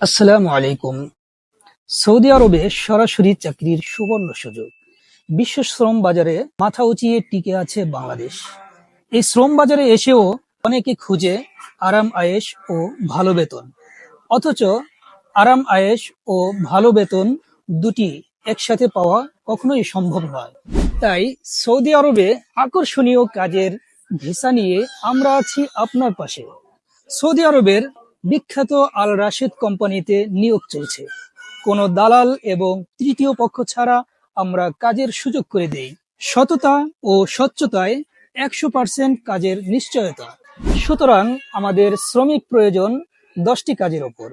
আসসালামু আলাইকুম। সৌদি আরবে সরাসরি চাকরির সুবর্ণ সুযোগ। বিশ্ব শ্রম বাজারে মাথা উঁচিয়ে টিকে আছে বাংলাদেশ। এই শ্রম বাজারে এসেও অনেকে খুঁজে আরাম আয়েশ ও ভালো বেতন। অথচ আরাম আয়েশ ও ভালো বেতন দুটি একসাথে পাওয়া কখনোই সম্ভব নয়। তাই সৌদি আরবে আকর্ষণীয় কাজের ভিসা নিয়ে আমরা আছি আপনার পাশে। সৌদি আরবের বিখ্যাত আল রাশেদ কোম্পানিতে নিয়োগ চলছে। কোনো দালাল এবং তৃতীয় পক্ষ ছাড়া আমরা কাজের সুযোগ করে দেই। সততা ও স্বচ্ছতায় একশো পার্সেন্ট কাজের নিশ্চয়তা। সুতরাং আমাদের শ্রমিক প্রয়োজন দশটি কাজের ওপর।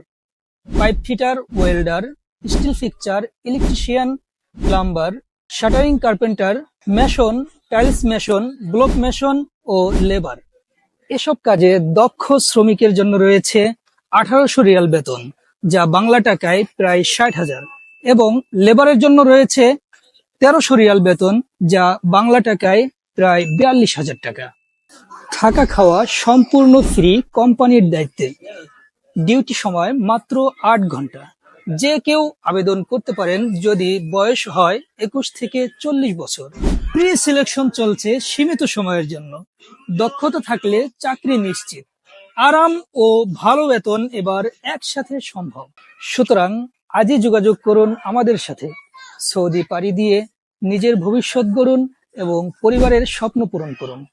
Pipe fitter, welder, steel fixture, electrician, plumber, shuttering carpenter, mason, tiles mason, block mason ও লেবার। এসব কাজে দক্ষ শ্রমিকের জন্য রয়েছে আঠারোশো রিয়াল বেতন, যা বাংলা টাকায় প্রায় ষাট হাজার। এবং লেবারের জন্য রয়েছে তেরোশো রিয়াল বেতন, যা বাংলা টাকায় প্রায় বিয়াল্লিশ হাজার টাকা। থাকা খাওয়া সম্পূর্ণ ফ্রি কোম্পানির দায়িত্বে। ডিউটি সময় মাত্র আট ঘণ্টা। যে কেউ আবেদন করতে পারেন যদি বয়স হয় একুশ থেকে চল্লিশ বছর। প্রি সিলেকশন চলছে সীমিত সময়ের জন্য। দক্ষতা থাকলে চাকরি নিশ্চিত। আরাম ও ভালো বেতন এবার একসাথে সম্ভব। সুতরাং আজই যোগাযোগ করুন আমাদের সাথে। সৌদি পাড়ি দিয়ে নিজের ভবিষ্যৎ গড়ুন এবং পরিবারের স্বপ্ন পূরণ করুন।